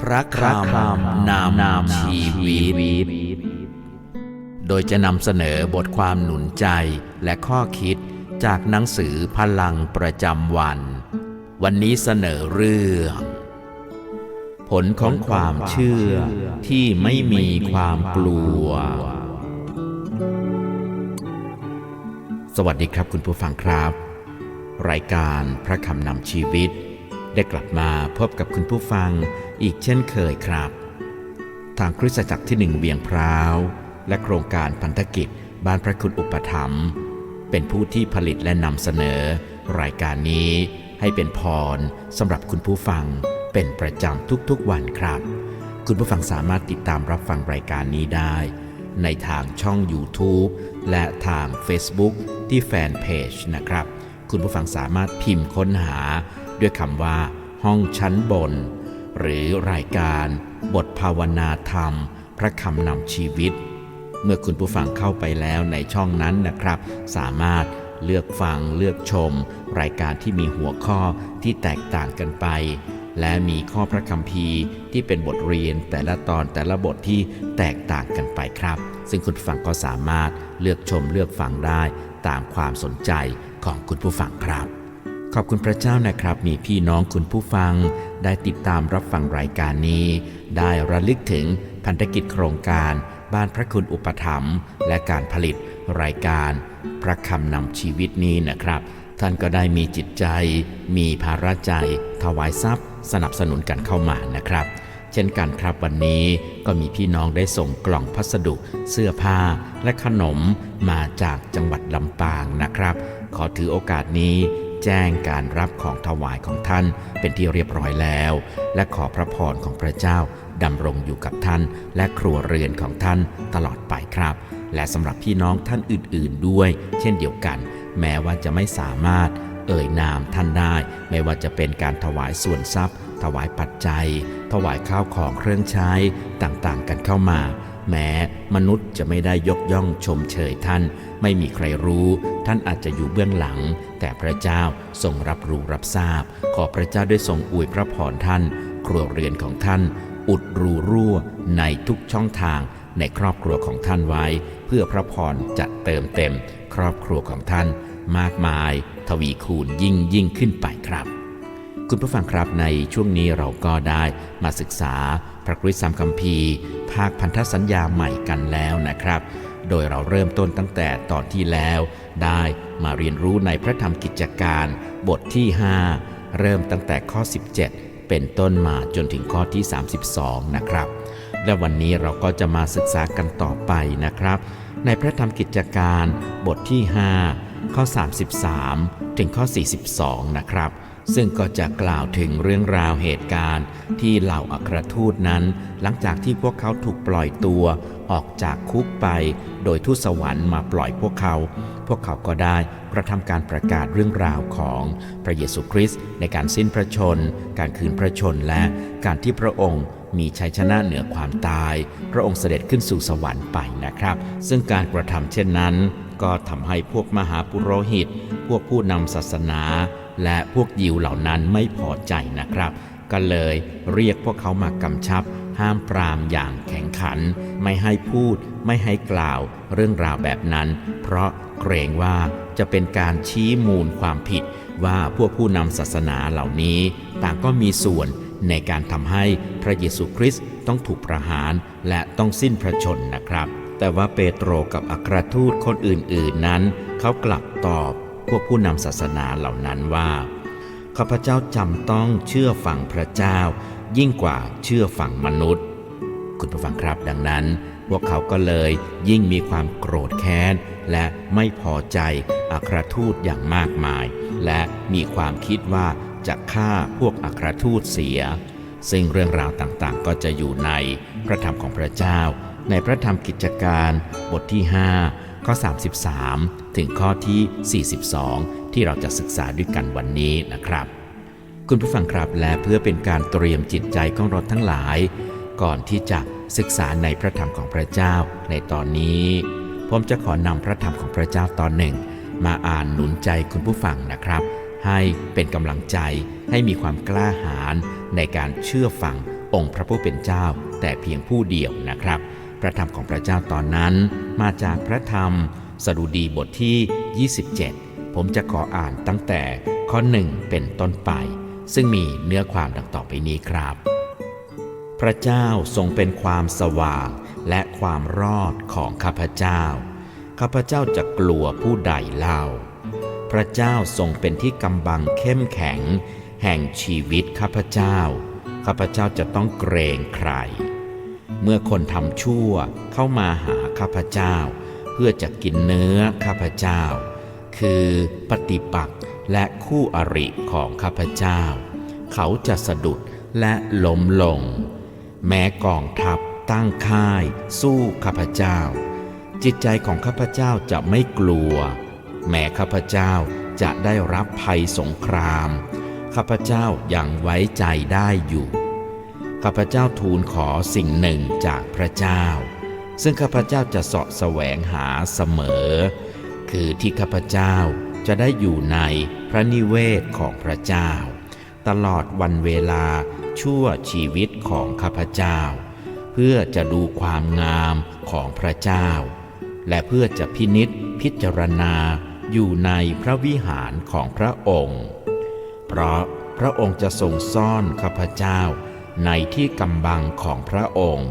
พระคำนำนำชีวิต โดยจะนำเสนอบทความหนุนใจและข้อคิดจากหนังสือพลังประจำวัน วันนี้เสนอเรื่อง ผลของความเชื่อที่ไม่มีความกลัว สวัสดีครับคุณผู้ฟังครับ รายการพระคำนำชีวิต ได้กลับมาพบกับคุณผู้ฟังอีกเช่นเคยครับ ทางคริสตจักรที่หนึ่งเวียงพร้าว และโครงการพันธกิจบ้านพระคุณอุปถัมภ์เป็นผู้ที่ผลิตและนำเสนอ รายการนี้ให้เป็นพรสำหรับคุณผู้ฟังเป็นประจำทุกๆวันครับ คุณผู้ฟังสามารถติดตามรับฟังรายการนี้ได้ ในทางช่อง YouTube และทาง Facebook ที่แฟนเพจนะครับ คุณผู้ฟังสามารถพิมพ์ค้นหา ด้วยคำว่า ห้องชั้นบน หรือรายการ บทภาวนาธรรม พระคำนำชีวิต เมื่อคุณผู้ฟังเข้าไปแล้วในช่องนั้นนะครับ สามารถเลือกฟังเลือกชม รายการที่มีหัวข้อที่แตกต่างกันไป และมีข้อพระคัมภีร์ที่เป็นบทเรียนแต่ละตอนแต่ละบทที่แตกต่างกันไปครับ ซึ่งคุณผู้ฟังก็สามารถเลือกชมเลือกฟังได้ตามความสนใจของคุณผู้ฟังครับ ขอบคุณพระเจ้านะครับ มีพี่น้องคุณผู้ฟัง ได้ติดตามรับฟังรายการนี้ ได้ระลึกถึงพันธกิจโครงการ บ้านพระคุณอุปถัมภ์และการผลิตรายการ พระคำนำชีวิตนี้นะครับ ท่านก็ได้มีจิตใจ มีภาระใจ ถวายทรัพย์ สนับสนุนกันเข้ามานะครับ เช่นกันครับวันนี้ก็มีพี่น้องได้ส่งกล่องพัสดุ เสื้อผ้าและขนมมาจากจังหวัดลำปางนะครับ ขอถือโอกาสนี้ แจ้งการรับของถวายของท่านเป็นที่เรียบร้อยแล้ว และขอพระพรของพระเจ้าดำรงอยู่กับท่าน และครัวเรือนของท่านตลอดไปครับ และสำหรับพี่น้องท่านอื่น ๆ ด้วย เช่นเดียวกัน แม้ว่าจะไม่สามารถเอ่ยนามท่านได้ ไม่ว่าจะเป็นการถวายส่วนทรัพย์ ถวายปัจจัย ถวายข้าวของเครื่องใช้ต่างๆ กันเข้ามา แม้มนุษย์จะไม่ได้ยกย่องชมเชยท่าน ไม่มีใครรู้ ท่านอาจจะอยู่เบื้องหลัง แต่พระเจ้าทรงรับรู้รับทราบ ขอพระเจ้าได้ทรงอวยพระพรท่าน ครัวเรือนของท่าน อุดรูรั่วในทุกช่องทางในครอบครัวของท่านไว้ เพื่อพระพรจะเติมเต็ม ครอบครัวของท่าน มากมาย ทวีคูณยิ่งยิ่งขึ้นไปครับ คุณผู้ฟังครับในช่วงนี้เราก็ได้มาศึกษาพระคริสตธรรมคัมภีร์ ภาคพันธสัญญาใหม่กันแล้วนะครับ โดยเราเริ่มต้นตั้งแต่ตอนที่แล้ว ได้มาเรียนรู้ในพระธรรมกิจการบทที่ 5 เริ่มตั้งแต่ข้อ 17 เป็นต้นมาจนถึงข้อที่ 32 นะครับ และวันนี้เราก็จะมาศึกษากันต่อไปนะครับ ในพระธรรมกิจการบทที่ 5 ข้อ 33 ถึงข้อ 42 นะครับ ซึ่งก็จะกล่าวถึงเรื่องราวเหตุการณ์ ที่เหล่าอัครทูตนั้น หลังจากที่พวกเขาถูกปล่อยตัวออกจากคุกไป โดยทูตสวรรค์มาปล่อยพวกเขา พวกเขาก็ได้กระทำการประกาศเรื่องราวของพระเยซูคริสต์ในการสิ้นพระชน การคืนพระชนและการที่พระองค์มีชัยชนะเหนือความตาย พระองค์เสด็จขึ้นสู่สวรรค์ไปนะครับ ซึ่งการกระทำเช่นนั้น ก็ทำให้พวกมหาปุโรหิต พวกผู้นำศาสนา และพวกยิวเหล่านั้นไม่พอใจนะครับ ก็เลยเรียกพวกเขามากำชับ ห้ามปรามอย่างแข็งขัน ไม่ให้พูด ไม่ให้กล่าวเรื่องราวแบบนั้น เพราะเกรงว่าจะเป็นการชี้มูลความผิด ว่าพวกผู้นำศาสนาเหล่านี้ ต่างก็มีส่วนในการทำให้พระเยซูคริสต์ต้องถูกประหารและต้องสิ้นพระชนนะครับ แต่ว่าเปโตรกับอัครทูตคนอื่นๆนั้น เขากลับตอบ พวกผู้นำศาสนาเหล่านั้นว่าข้าพเจ้าจำต้องเชื่อฟังพระเจ้า ยิ่งกว่าเชื่อฟังมนุษย์ คุณผู้ฟังครับดังนั้น พวกเขาก็เลยยิ่งมีความโกรธแค้น และไม่พอใจอัครทูตอย่างมากมาย และมีความคิดว่าจะฆ่าพวกอัครทูตเสีย ซึ่งเรื่องราวต่างๆ ก็จะอยู่ในพระธรรมของพระเจ้า ในพระธรรมกิจการบทที่ 5 ข้อ 33 ถึงข้อที่ 42 ที่เราจะศึกษาด้วยกันวันนี้นะครับ คุณผู้ฟังครับและเพื่อเป็นการเตรียมจิตใจของเราทั้งหลาย ก่อนที่จะศึกษาในพระธรรมของพระเจ้าในตอนนี้ผมจะขอนำพระธรรมของพระเจ้าตอนหนึ่ง มาอ่านหนุนใจคุณผู้ฟังนะครับ ให้เป็นกำลังใจให้มีความกล้าหาญในการเชื่อฟังองค์พระผู้เป็นเจ้า แต่เพียงผู้เดียวนะครับ พระธรรมของพระเจ้าตอนนั้น มาจากพระธรรม สดุดีบทที่ 27 ผมจะขออ่านตั้งแต่ข้อหนึ่งเป็นต้นไป ซึ่งมีเนื้อความดังต่อไปนี้ครับ พระเจ้าทรงเป็นความสว่างและความรอดของข้าพเจ้า ข้าพเจ้าจะกลัวผู้ใดเล่า พระเจ้าทรงเป็นที่กำบังเข้มแข็ง แห่งชีวิตข้าพเจ้า ข้าพเจ้าจะต้องเกรงใคร เมื่อคนทำชั่วเข้ามาหาข้าพเจ้า เพื่อจะกินเนื้อข้าพเจ้า คือปฏิปักษ์และคู่อริของข้าพเจ้า เขาจะสะดุดและล้มลง แม้กองทัพตั้งค่าย สู้ข้าพเจ้า จิตใจของข้าพเจ้าจะไม่กลัว แม้ข้าพเจ้าจะได้รับภัยสงคราม ข้าพเจ้ายังไว้ใจได้อยู่ ข้าพเจ้าทูลขอสิ่งหนึ่งจากพระเจ้า ซึ่งข้าพเจ้าจะเสาะแสวงหาเสมอ คือที่ข้าพเจ้าจะได้อยู่ในพระนิเวศของพระเจ้า ตลอดวันเวลาชั่วชีวิตของข้าพเจ้า เพื่อจะดูความงามของพระเจ้า และเพื่อจะพินิษพิจารณาอยู่ในพระวิหารของพระองค์ เพราะพระองค์จะทรงซ่อนข้าพเจ้า ในที่กำบังของพระองค์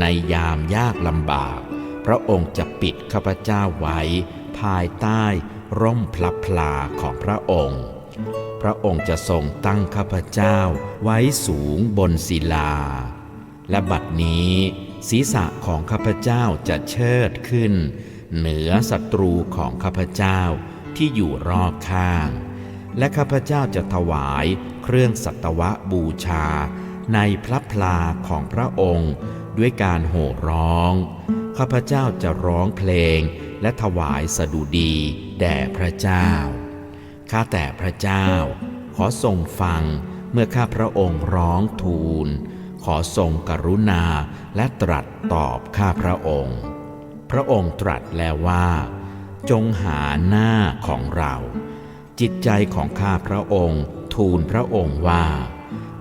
ในยามยากลำบาก พระองค์จะปิดข้าพเจ้าไว้ ภายใต้ร่มพลับพลาของพระองค์ พระองค์จะทรงตั้งข้าพเจ้าไว้สูงบนศิลา และบัดนี้ศีรษะของข้าพเจ้าจะเชิดขึ้น เหนือศัตรูของข้าพเจ้าที่อยู่รอบข้าง และข้าพเจ้าจะถวายเครื่องสัตวะบูชา ในพระพลาของพระองค์ด้วยการโห่ร้อง ข้าพเจ้าจะร้องเพลงและถวายสดุดีแด่พระเจ้า ข้าแต่พระเจ้า ขอทรงฟังเมื่อข้าพระองค์ร้องทูล ขอทรงกรุณาและตรัสตอบข้าพระองค์ พระองค์ตรัสแล้วว่า จงหาหน้าของเรา จิตใจของข้าพระองค์ทูลพระองค์ว่า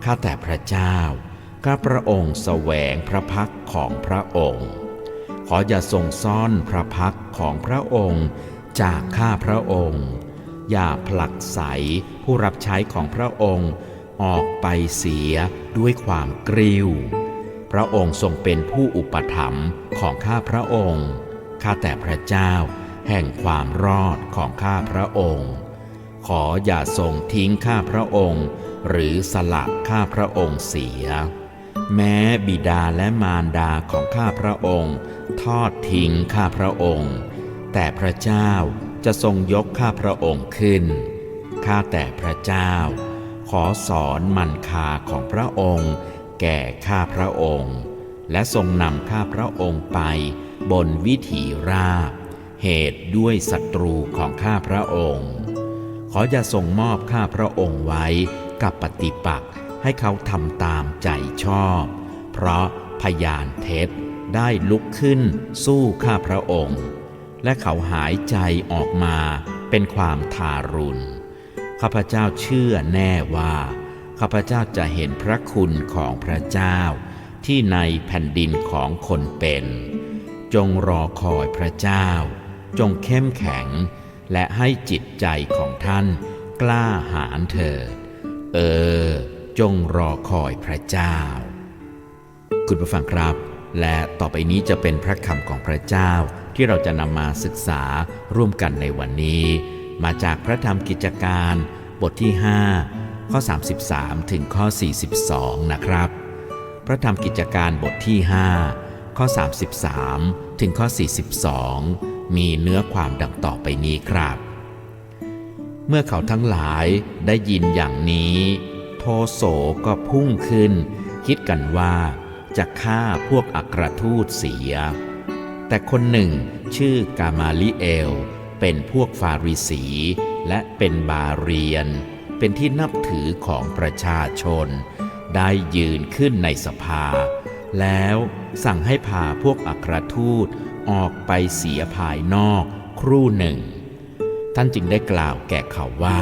ข้าแต่พระเจ้า ข้าพระองค์แสวงพระพักของพระองค์ ขออย่าทรงซ่อนพระพักของพระองค์ จากข้าพระองค์ อย่าผลักใสผู้รับใช้ของพระองค์ออกไปเสียด้วยความกริ้ว พระองค์ทรงเป็นผู้อุปถัมภ์ของข้าพระองค์ ข้าแต่พระเจ้า แห่งความรอดของข้าพระองค์ ขออย่าทรงทิ้งข้าพระองค์ หรือสละข้าพระองค์เสีย แม้บิดาและมารดาของข้าพระองค์ ทอดทิ้งข้าพระองค์ แต่พระเจ้าจะทรงยกข้าพระองค์ขึ้น ข้าแต่พระเจ้า ขอสอนมันคาของพระองค์ แก่ข้าพระองค์ และทรงนำข้าพระองค์ไปบนวิถีราบ เหตุด้วยศัตรูของข้าพระองค์ ขออย่าทรงมอบข้าพระองค์ไว้ กับปฏิปักษ์ให้เขาทำตามใจชอบ เพราะพยานเท็จได้ลุกขึ้นสู้ข้าพระองค์ และเขาหายใจออกมาเป็นความทารุณ ข้าพเจ้าเชื่อแน่ว่า ข้าพเจ้าจะเห็นพระคุณของพระเจ้า ที่ในแผ่นดินของคนเป็น จงรอคอยพระเจ้า จงเข้มแข็ง และให้จิตใจของท่านกล้าหาญเถิด เออ จงรอคอยพระเจ้า คุณผู้ฟังครับ และต่อไปนี้จะเป็นพระคำของพระเจ้าที่เราจะนำมาศึกษาร่วมกันในวันนี้ มาจากพระธรรมกิจการบทที่ 5 ข้อ 33 ถึงข้อ 42 นะครับ พระธรรมกิจการบทที่ 5 ข้อ 33 ถึงข้อ 42 มีเนื้อความดังต่อไปนี้ครับ เมื่อเขาทั้งหลายได้ยินอย่างนี้ โทโสก็พุ่งขึ้น คิดกันว่าจะฆ่าพวกอัครทูตเสีย แต่คนหนึ่งชื่อกามาลิเอล เป็นพวกฟาริสี และเป็นบาเรียน เป็นที่นับถือของประชาชน ได้ยืนขึ้นในสภา แล้วสั่งให้พาพวกอัครทูตออกไปเสียภายนอกครู่หนึ่ง ท่านจึงได้กล่าวแก่เขาว่า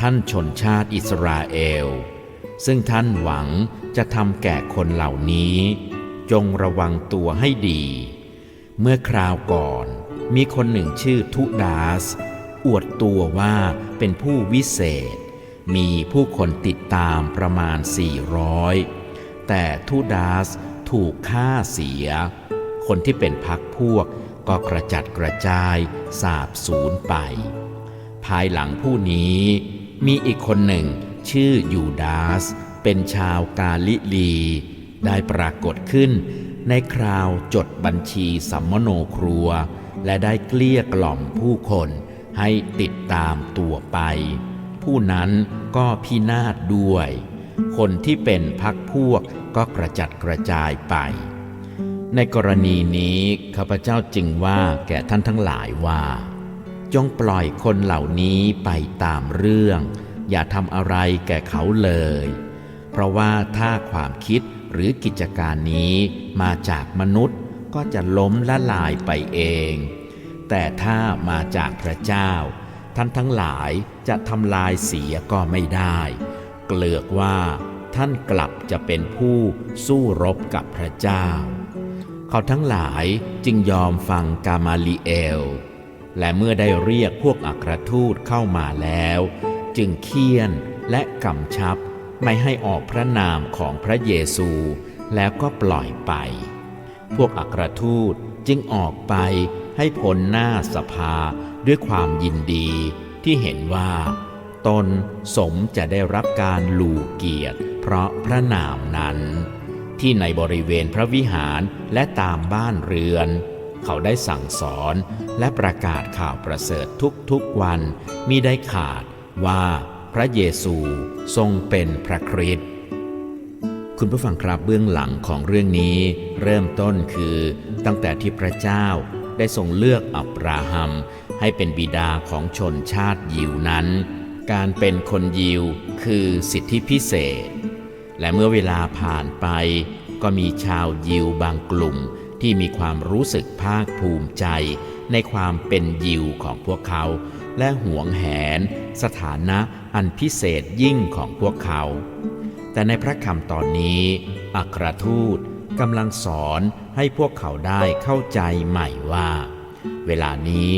ท่านชนชาติอิสราเอล ซึ่งท่านหวังจะทำแก่คนเหล่านี้ จงระวังตัวให้ดี เมื่อคราวก่อนมีคนหนึ่งชื่อทุดาส อวดตัวว่าเป็นผู้วิเศษ มีผู้คนติดตามประมาณ 400 แต่ทุดาสถูกฆ่าเสีย คนที่เป็นพักพวก ก็กระจัดกระจายสาบสูญไป ภายหลังผู้นี้มีอีกคนหนึ่งชื่อยูดาส เป็นชาวกาลิลี ได้ปรากฏขึ้นในคราวจดบัญชีสัมมโนครัว และได้เกลี้ยกล่อมผู้คนให้ติดตามตัวไป ผู้นั้นก็พินาศด้วย คนที่เป็นพักพวกก็กระจัดกระจายไป ในกรณีนี้ข้าพเจ้าจึงว่าแก่ท่านทั้งหลายว่า จงปล่อยคนเหล่านี้ไปตามเรื่อง อย่าทำอะไรแก่เขาเลย เพราะว่าถ้าความคิดหรือกิจการนี้มาจากมนุษย์ก็จะล้มละลายไปเอง แต่ถ้ามาจากพระเจ้า ท่านทั้งหลายจะทำลายเสียก็ไม่ได้ เกลือกว่าท่านกลับจะเป็นผู้สู้รบกับพระเจ้า เขาทั้งหลายจึงยอมฟังกามาลีเอล และเมื่อได้เรียกพวกอัครทูตเข้ามาแล้ว จึงเคี่ยนและกำชับไม่ให้ออกพระนามของพระเยซู แล้วก็ปล่อยไป พวกอัครทูตจึงออกไปให้พ้นหน้าสภาด้วยความยินดีที่เห็นว่า ตนสมจะได้รับการหลูเกียรติเพราะพระนามนั้น ที่ในบริเวณพระวิหารและตามบ้านเรือน เขาได้สั่งสอนและประกาศข่าวประเสริฐทุกๆวันมิได้ขาดว่าพระเยซูทรงเป็นพระคริสต์คุณผู้ฟังครับเบื้องหลังของเรื่องนี้ เริ่มต้นคือตั้งแต่ที่พระเจ้าได้ทรงเลือกอับราฮัม ให้เป็นบิดาของชนชาติยิวนั้น การเป็นคนยิวคือสิทธิพิเศษ และเมื่อเวลาผ่านไป ก็มีชาวยิวบางกลุ่มที่มีความรู้สึกภาคภูมิใจ ในความเป็นยิวของพวกเขา และหวงแหน สถานะอันพิเศษยิ่งของพวกเขา แต่ในพระคำตอนนี้อัครทูตกำลังสอนให้พวกเขาได้เข้าใจใหม่ว่า เวลานี้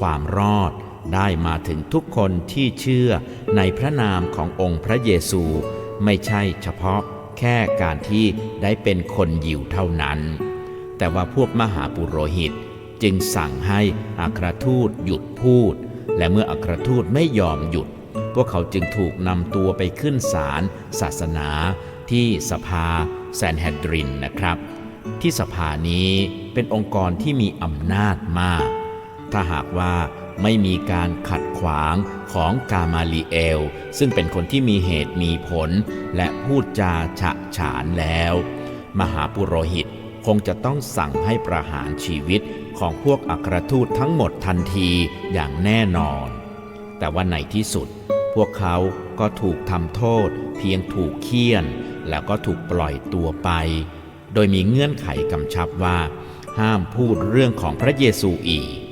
ความรอดได้มาถึงทุกคนที่เชื่อในพระนามขององค์พระเยซู ไม่ใช่เฉพาะแค่การที่ได้เป็นคนยิวเท่านั้น แต่ว่าพวกมหาปุโรหิตจึงสั่งให้อัครทูตหยุดพูด และเมื่ออัครทูตไม่ยอมหยุด พวกเขาจึงถูกนำตัวไปขึ้นศาลศาสนาที่สภาแซนแฮดรินนะครับ ที่สภานี้เป็นองค์กรที่มีอำนาจมาก ถ้าหากว่า ไม่มีการขัดขวางของกามาลีเอล ซึ่งเป็นคนที่มีเหตุมีผล และพูดจาฉะฉานแล้ว มหาปุโรหิตคงจะต้องสั่งให้ประหารชีวิตของพวกอัครทูตทั้งหมดทันทีอย่างแน่นอน แต่ว่าในที่สุด พวกเขาก็ถูกทำโทษ เพียงถูกเคี่ยน แล้วก็ถูกปล่อยตัวไป โดยมีเงื่อนไขกำชับว่า ห้ามพูดเรื่องของพระเยซูอีก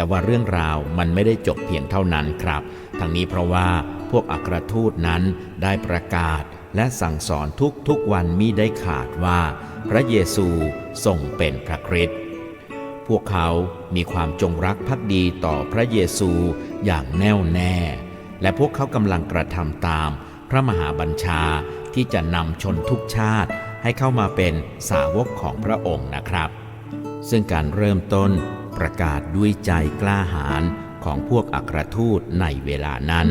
แต่ว่าเรื่องราวมันไม่ได้จบเพียงเท่านั้นครับ ทั้งนี้เพราะว่าพวกอัครทูตนั้นได้ประกาศและสั่งสอนทุกๆวันมิได้ขาดว่า พระเยซูทรงเป็นพระคริสต์พวกเขามีความจงรักภักดีต่อพระเยซูอย่างแน่วแน่ และพวกเขากำลังกระทำตามพระมหาบัญชาที่จะนำชนทุกชาติให้เข้ามาเป็นสาวกของพระองค์นะครับ ซึ่งการเริ่มต้น ประกาศด้วยใจกล้าหาญของพวกอัครทูตในเวลานั้น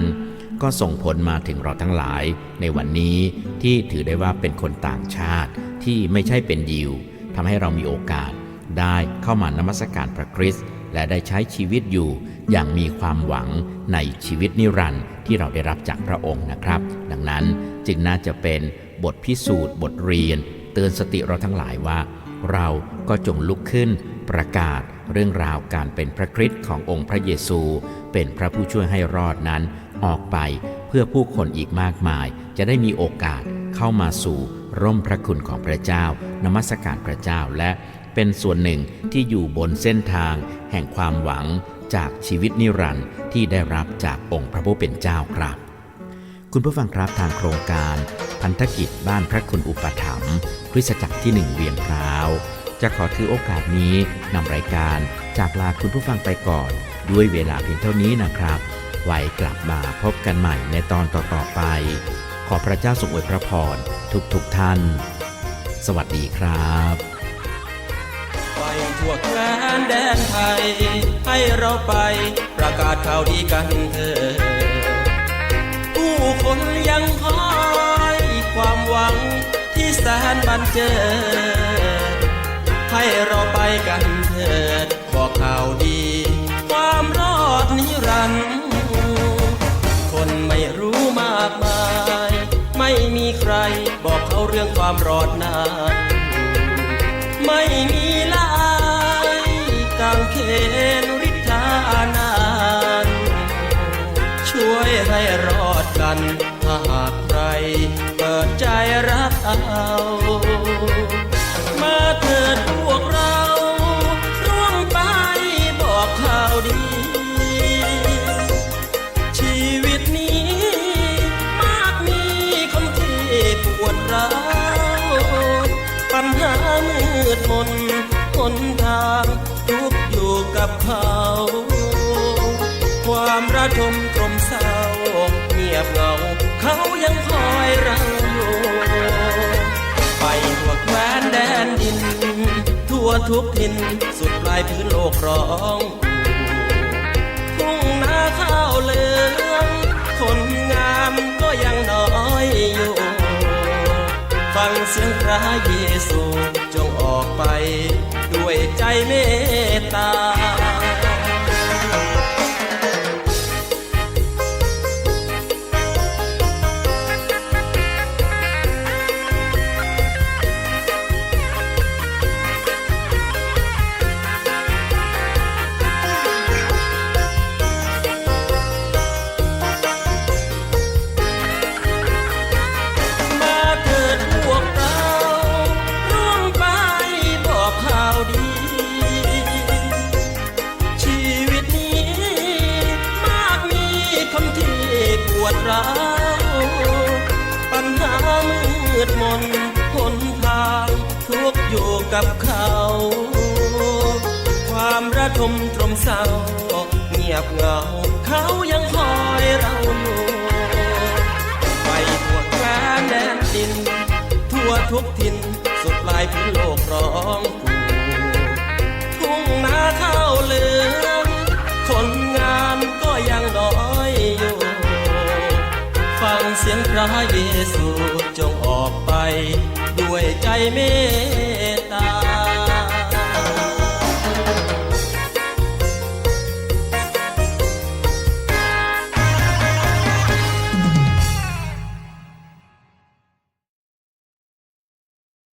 ก็ส่งผลมาถึงเราทั้งหลายในวันนี้ที่ถือได้ว่าเป็นคนต่างชาติที่ไม่ใช่เป็นยิวทำให้เรามีโอกาสได้เข้ามานมัสการพระคริสต์และได้ใช้ชีวิตอยู่อย่างมีความหวังในชีวิตนิรันดร์ที่เราได้รับจากพระองค์นะครับ ดังนั้นจึงน่าจะเป็นบทพิสูจน์ บทเรียน เตือนสติเราทั้งหลายว่า เราก็จงลุกขึ้นประกาศเรื่องราวการเป็นพระคริสต์ขององค์พระเยซู เป็นพระผู้ช่วยให้รอดนั้น ออกไปเพื่อผู้คนอีกมากมาย จะได้มีโอกาสเข้ามาสู่ร่มพระคุณของพระเจ้านมัสการพระเจ้าและเป็นส่วนหนึ่งที่อยู่บนเส้นทาง แห่งความหวังจากชีวิตนิรันดร์ที่ได้รับจากองค์พระผู้เป็นเจ้าครับ คุณผู้ฟังครับทางโครงการ พันธกิจบ้านพระคุณอุปถัมภ์คริสตจักรที่หนึ่งเวียงพร้าว จะขอถือโอกาสนี้นำรายการจากลาคุณผู้ฟังไปก่อน ด้วยเวลาเพียงเท่านี้นะครับ ไว้กลับมาพบกันใหม่ในตอนต่อๆไป ขอพระเจ้าทรงอวยพระพรทุกๆทท่าน สวัสดีครับไปทั่วแคว้นแดนไทย ให้เราไปประกาศข่าวดีกันเถิดผู้คนยังคอย ความหวังที่แสนบันเจิด ให้เราไปกันเถิดบอกข่าวดี ความรอดนิรันดร์คนไม่รู้มากมาย ไม่มีใครบอกเขาเรื่องความรอดนั้นไม่มีลายกางเขน ช่วยให้รอดกัน ถ้าหากใครเปิดใจรับเอา ยังคอยเราอยู่ไปทั่วแคว้นแดนดิน ทั่วทุกถิ่นสุดปลายพื้นโลกร้องทุ่งนาข้าวเหลืองคนงามก็ยังน้อยอยู่ ฟังเสียงพระเยซูจงออกไป ด้วยใจเมตตา เศร้าเงียบเหงาเขายังคอยเราอยู่ไปทั่วแคว้นแดนดิน ทั่วทุกถิ่นสุดปลายพื้นโลกร้องกูทุ่งนาข้าวเหลืองคนงานก็ยังน้อยอยู่ ฟังเสียงพระเยซูจงออกไป ด้วยใจเมต